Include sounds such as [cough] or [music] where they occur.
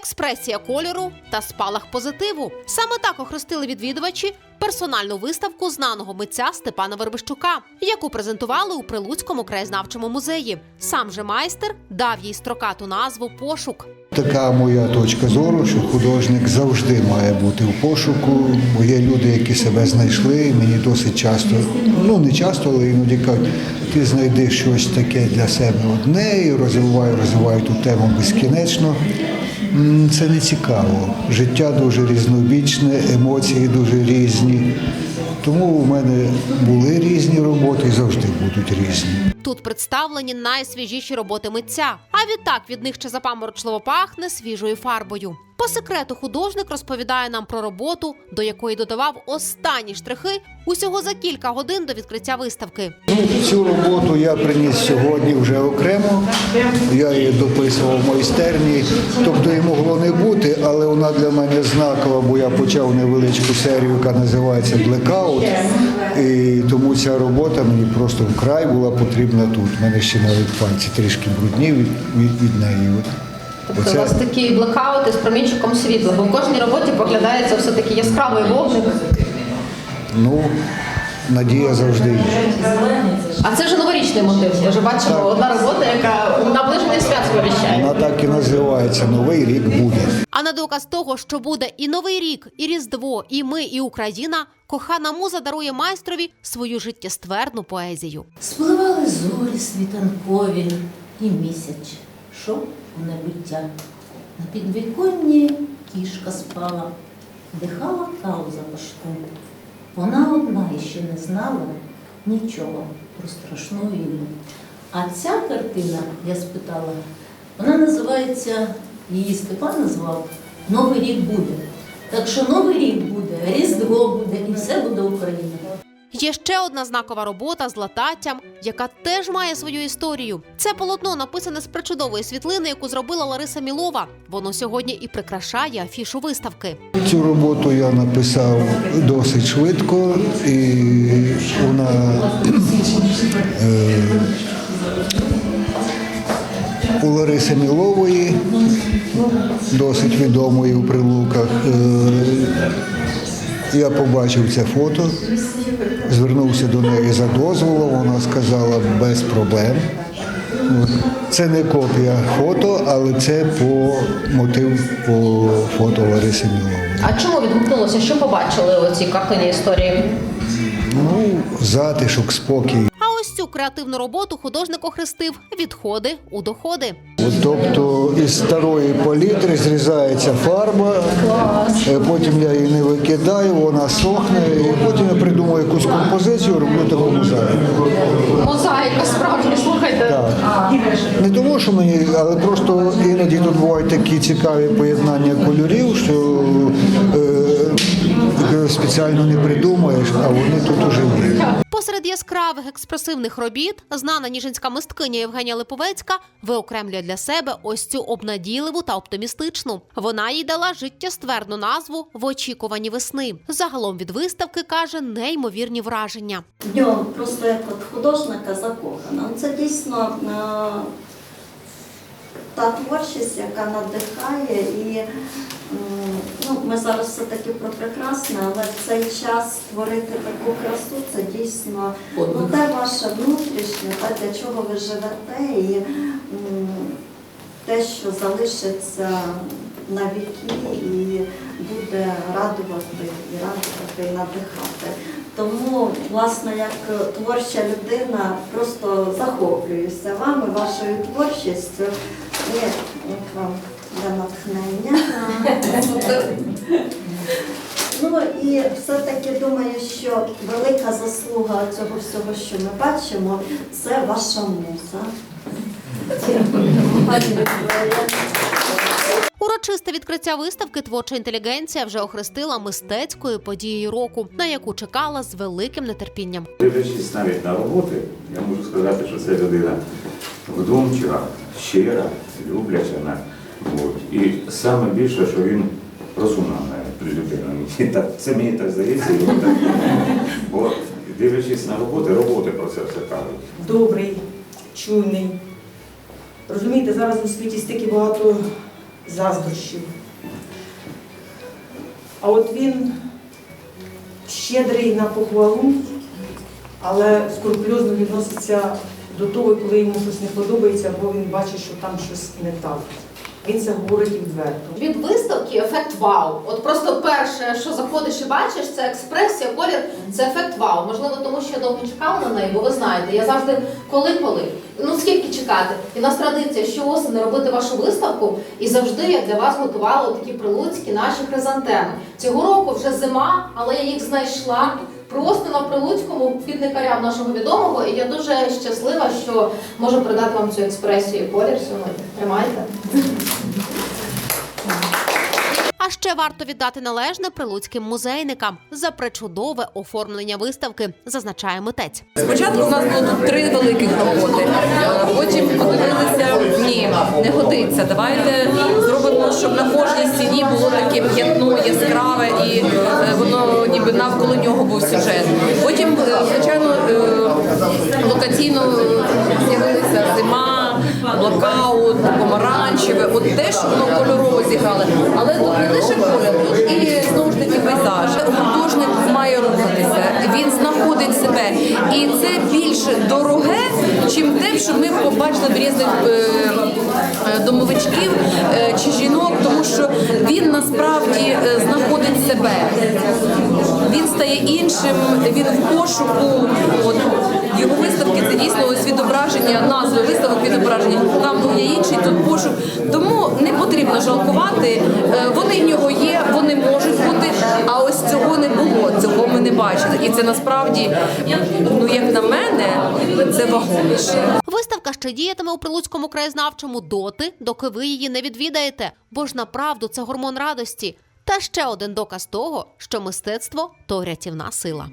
експресія кольору та спалах позитиву. Саме так охрестили відвідувачі персональну виставку знаного митця Степана Вербищука, яку презентували у Прилуцькому краєзнавчому музеї. Сам же майстер дав їй строкату назву Пошук. Така моя точка зору, що художник завжди має бути в пошуку, бо є люди, які себе знайшли, і мені досить часто, ну не часто, але іноді кажуть, ти знайди щось таке для себе одне і розвивай, розвивай ту тему безкінечно. Це не цікаво. Життя дуже різнобічне, емоції дуже різні. Тому у мене були різні роботи і завжди будуть різні. Тут представлені найсвіжіші роботи митця. А відтак від них ще запаморочливо пахне свіжою фарбою. По секрету художник розповідає нам про роботу, до якої додавав останні штрихи усього за кілька годин до відкриття виставки. Ну, цю роботу я приніс сьогодні вже окремо. Я її дописував в майстерні. Тобто і могло не бути, але вона для мене знакова, бо я почав невеличку серію, яка називається Блекаут. І тому ця робота мені просто вкрай була потрібна тут. У мене ще навіть пальці трішки брудні від, від, від неї. От. Тобто у вас такі блекаути з промінчиком світла, бо в кожній роботі поглядається все таки яскравий вогник. ну, надія завжди є. А це вже новорічний мотив. Ми вже бачимо одна робота, яка наближення свят сповіщає. Вона так і називається Новий рік буде. А на доказ того, що буде і новий рік, і різдво, і ми, і Україна, кохана муза дарує майстрові свою життєстверну поезію. Спливали зорі світанкові і місяць, шов у небуття. На підвіконні кішка спала, дихала каву за пашком. Вона одна іще не знала нічого про страшну війну. А ця картина, я спитала, вона називається, її Степан назвав Новий рік буде. Так що Новий рік буде, Різдво буде і все буде Україна. Є ще одна знакова робота з лататтям, яка теж має свою історію. Це полотно написане з причудової світлини, яку зробила Лариса Мілова. Воно сьогодні і прикрашає афішу виставки. Цю роботу я написав досить швидко, і вона е, у Лариси Мілової, досить відомої у прилуках. Е, я побачив це фото, звернувся до неї за дозволом, вона сказала без проблем. Це не копія фото, але це по мотив по фото Лариси Мілової. А чому відгукнулося? Що побачили у цій картині історії? Ну, затишок, спокій. А ось цю креативну роботу художник охрестив відходи у доходи. Тобто із старої палітри зрізається фарба, е, потім я її не викидаю, вона сохне, і потім я придумаю якусь композицію, роблю таку мозаїку. Мозаїка справді, слухайте. Не тому, що мені, але просто іноді тут бувають такі цікаві поєднання кольорів, що е, спеціально не придумаєш, а вони тут уже є. Посеред яскравих експресивних робіт знана ніжинська мисткиня Євгенія Липовецька виокремлює для себе ось цю обнадійливу та оптимістичну. Вона їй дала життєстверну назву в очікуванні весни. Загалом від виставки каже неймовірні враження. В нього просто як от художника закохана. Це дійсно е, та творчість, яка надихає. І ну, ми зараз все-таки про прекрасне, але в цей час створити таку красу це дійсно ну, те ваше внутрішнє, те, для чого ви живете, і те, що залишиться на віки і буде радувати і радувати, і надихати. Тому, власне, як творча людина, просто захоплююся вами, вашою творчістю. І от вам для натхнення. Ну і все-таки думаю, що велика заслуга цього всього, що ми бачимо, це ваша муза. Вікторія. Урочисте відкриття виставки Творча інтелігенція вже охрестила мистецькою подією року, на яку чекала з великим нетерпінням. Дивлячись навіть на роботи, я можу сказати, що це людина вдумчива, щира, любляча. на- От. І саме більше, що він розумна навіть людина. [laughs] Це мені так здається. і так. От, дивлячись на роботи, роботи про це все кажуть. добрий, чуйний. Розумієте, зараз у світі стільки багато заздрощів. А от він щедрий на похвалу, але скрупульозно відноситься до того, коли йому щось не подобається, або він бачить, що там щось не так. Він це говорить відверто. Від виставки ефект вау. От просто перше, що заходиш і бачиш, це експресія, колір, це ефект вау. Можливо, тому що я довго чекала на неї, бо ви знаєте, я завжди коли-коли. Ну скільки чекати? І в нас традиція щоосени робити вашу виставку, і завжди я для вас готувала такі прилуцькі наші хризантеми. Цього року вже зима, але я їх знайшла. Просто на прилуцькому квітникарям нашого відомого, і я дуже щаслива, що можу передати вам цю експресію і колір сьогодні. Тримайте. Ще варто віддати належне прилуцьким музейникам за причудове оформлення виставки, зазначає митець. Спочатку у нас було тут три великих роботи. Е, Потім подивилися, ні, не годиться. Давайте зробимо, щоб на кожній стіні було таке п'ятно яскраве і е, воно ніби навколо нього був сюжет. Потім, е, звичайно, локаційно з'явилися зима, блокаут, помаранчеве. От теж воно кольорово зіграли. Але тут не лише колір, тут і знову ж таки пейзаж. Художник має рухатися, він знаходить себе. І це більш дороге, чим те, що ми побачили в різних е, е, домовичків е, чи жінок, тому що він насправді знаходить себе. Він стає іншим, він в пошуку. От його виставки це дійсно ось відображення назви виставок відображення. Там був є інший тут пошук. Тому не потрібно жалкувати. Вони в нього є, вони можуть бути. А ось цього не було, цього ми не бачили. І це насправді, ну як на мене, це вагоміше. Виставка ще діятиме у Прилуцькому краєзнавчому доти, доки ви її не відвідаєте, бо ж направду це гормон радості. Та ще один доказ того, що мистецтво то рятівна сила.